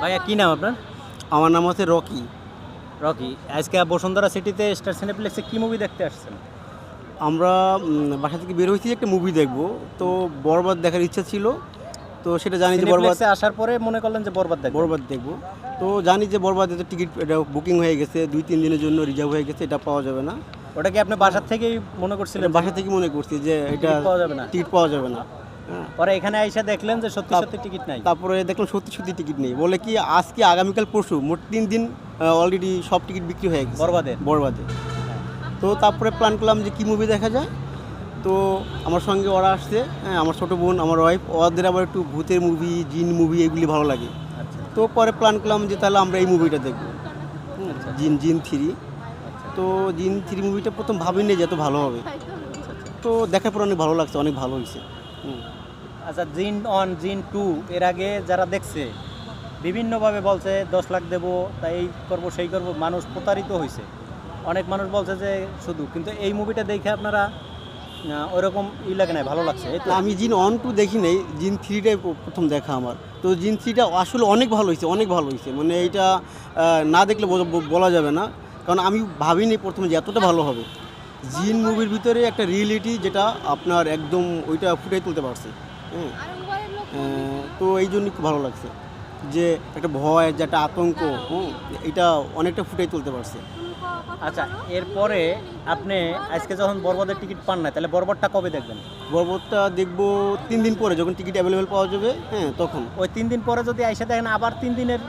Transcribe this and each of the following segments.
ভাইয়া কি নাম আপনার? আমার নাম হচ্ছে রকি। রকি আজকে বসুন্ধরা সিটিতে স্টার সিনেপ্লেক্সে কি মুভি দেখতে আসছেন? আমরা বাসা থেকে বের হয়েছি একটা মুভি দেখব। তো বরবাদ দেখার ইচ্ছা ছিল তো সেটা জানি যে বরবাদ আসার পরে মনে করলেন যে বরবাদ দেখবেন। বরবাদ দেখব। তো জানি যে বরবাদে তো টিকিট এটা বুকিং হয়ে গেছে দুই তিন দিনের জন্য রিজার্ভ হয়ে গেছে এটা পাওয়া যাবে না। ওটা কি আপনি বাসার থেকেই মনে করছিলেন বাসা থেকে মনে করছি যে এটা পাওয়া যাবে না? টিকিট পাওয়া যাবে না। পরে এখানে আইসা দেখলেন যে সত্যি সত্যি টিকিট নাই। তারপরে দেখলাম সত্যি সত্যি টিকিট নেই। বলে কি আজকে আগামীকাল পরশু মোট তিন দিন অলরেডি সব টিকিট বিক্রি হয়ে গেছে। বরবাদের? বরবাদে। তো তারপরে প্ল্যান করলাম যে কি মুভি দেখা যায়। তো আমার সঙ্গে ওরা আসছে হ্যাঁ আমার ছোটো বোন আমার ওয়াইফ ওদের আবার একটু ভূতের মুভি জিন মুভি এগুলি ভালো লাগে। আচ্ছা। তো পরে প্ল্যান করলাম যে তাহলে আমরা এই মুভিটা দেখব। আচ্ছা। জিন জিন থ্রি। তো জিন থ্রি মুভিটা প্রথম ভাবিনি যে এত ভালো হবে। তো দেখার পর অনেক ভালো লাগছে অনেক ভালো হয়েছে। আচ্ছা জিন অন জিন টু এর আগে যারা দেখছে বিভিন্নভাবে বলছে দশ লাখ দেবো তাই এই করব সেই করব মানুষ প্রতারিত হয়েছে অনেক মানুষ বলছে যে শুধু কিন্তু এই মুভিটা দেখে আপনারা আহ, ওরকম ই লাগে না ভালো লাগছে আমি জিন অন টু দেখি নাই জিন থ্রিটাই প্রথম দেখা আমার। তো জিন থ্রিটা আসলে অনেক ভালো হয়েছে অনেক ভালো হয়েছে মানে এইটা না দেখলে বলা যাবে না। কারণ আমি ভাবিনি প্রথমে যে এতটা ভালো হবে। জিন মুভির ভিতরে একটা রিয়েলিটি যেটা আপনার একদম ওইটা ফুটাই তুলতে পারছে তো এই জন্য খুব ভালো লাগছে যে একটা ভয় যে একটা আতঙ্ক হুম এটা অনেকটা ফুটাই তুলতে পারছে। আচ্ছা এরপরে আপনি আজকে যখন বরবাদের টিকিট পান না তাহলে বরবাদটা কবে দেখবেন? বরবতটা দেখব তিন দিন পরে যখন টিকিট অ্যাভেলেবেল পাওয়া যাবে হ্যাঁ তখন। ওই তিন দিন পরে যদি আইসা দেখেন আবার তিন দিনের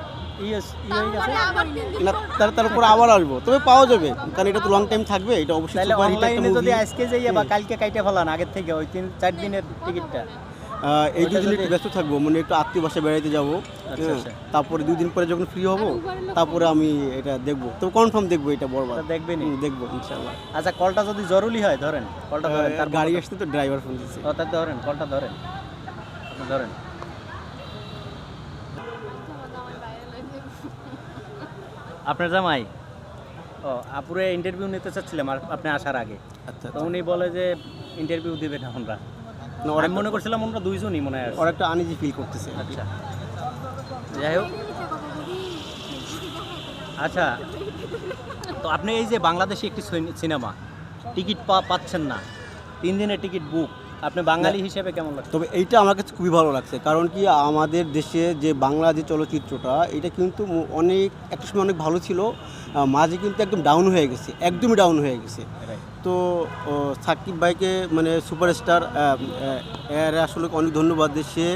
না তার তারপর আবার আসব। তবে পাওয়া যাবে কারণ এটা তো লং টাইম থাকবে এটা অবশ্যই সুপার হিট একটা যদি আজকে যাই বা কালকে কাইটে ফেলান আগের থেকে ওই তিন চার দিনের টিকিটটা। এই দুদিন একটু ব্যস্ত থাকব মানে একটু আত্মীয় বাসায় বেড়াইতে যাব। আচ্ছা, আচ্ছা। তারপরে দুই দিন পরে যখন ফ্রি হব তারপরে আমি এটা দেখব। তো কনফার্ম দেখব এটা বরবার। দেখবেন দেখব ইনশাল্লাহ আচ্ছা কলটা যদি জরুরি হয় ধরেন কলটা ধরেন তার গাড়ি আসতে তো ড্রাইভার ফোন দিচ্ছে ও, তা ধরেন কলটা ধরেন। ধরেন। আপনার জামাই? ও আপুরে ইন্টারভিউ নিতে চাচ্ছিলাম আর আপনি আসার আগে। আচ্ছা তো উনি বলে যে ইন্টারভিউ দিবেন আমরা আমি মনে করছিলাম আমরা দুইজনই মনে হয়। ওরা একটা আনিজি ফিল করতেছে আচ্ছা। যাই হোক। আচ্ছা তো আপনি এই যে বাংলাদেশি একটি সিনেমা টিকিট পা পাচ্ছেন না তিন দিনের টিকিট বুক আপনি বাঙালি হিসেবে কেমন লাগছে? তবে এইটা আমার কাছে খুবই ভালো লাগছে কারণ কি আমাদের দেশে যে বাংলা যে চলচ্চিত্রটা এটা কিন্তু অনেক একটা সময় অনেক ভালো ছিল মাঝে কিন্তু একদম ডাউন হয়ে গেছে একদমই ডাউন হয়ে গেছে। তো সাকিব ভাইকে মানে সুপারস্টার এর আসলে অনেক ধন্যবাদ সে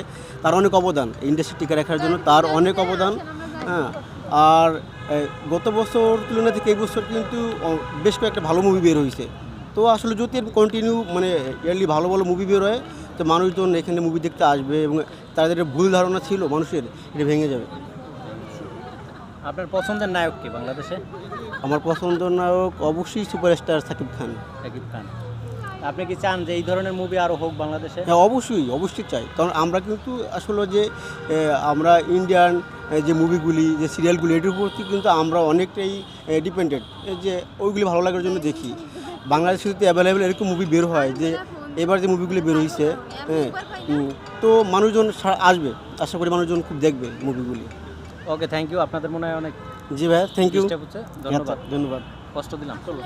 তার অনেক অবদান ইন্ডাস্ট্রি টিকে রাখার জন্য তার অনেক অবদান হ্যাঁ। আর গত বছর তুলনা থেকে এই বছর কিন্তু বেশ কয়েকটা ভালো মুভি বের হয়েছে তো আসলে যদি কন্টিনিউ মানে ইয়ারলি ভালো ভালো মুভি বের হয় তো মানুষজন এখানে মুভি দেখতে আসবে এবং তাদের ভুল ধারণা ছিল মানুষের এটা ভেঙে যাবে। আপনার পছন্দের নায়ক কি বাংলাদেশে? আমার পছন্দের নায়ক অবশ্যই সুপারস্টার সাকিব খান। সাকিব খান। আপনি কি চান যে এই ধরনের মুভি আরও হোক বাংলাদেশে? হ্যাঁ অবশ্যই অবশ্যই চাই। কারণ আমরা কিন্তু আসলে যে আমরা ইন্ডিয়ান যে মুভিগুলি যে সিরিয়ালগুলি এটির প্রতি কিন্তু আমরা অনেকটাই ডিপেন্ডেন্ট যে ওইগুলি ভালো লাগার জন্য দেখি। বাংলাদেশে যদি অ্যাভেলেবেল এরকম মুভি বের হয় যে এবার যে মুভিগুলি বের হয়েছে হ্যাঁ তো মানুষজন সা- আসবে আশা করি মানুষজন খুব দেখবে মুভিগুলি ওকে থ্যাংক ইউ আপনাদের মনে হয় অনেক জি ভাই থ্যাংক ইউ ধন্যবাদ। ধন্যবাদ। কষ্ট দিলাম। চলো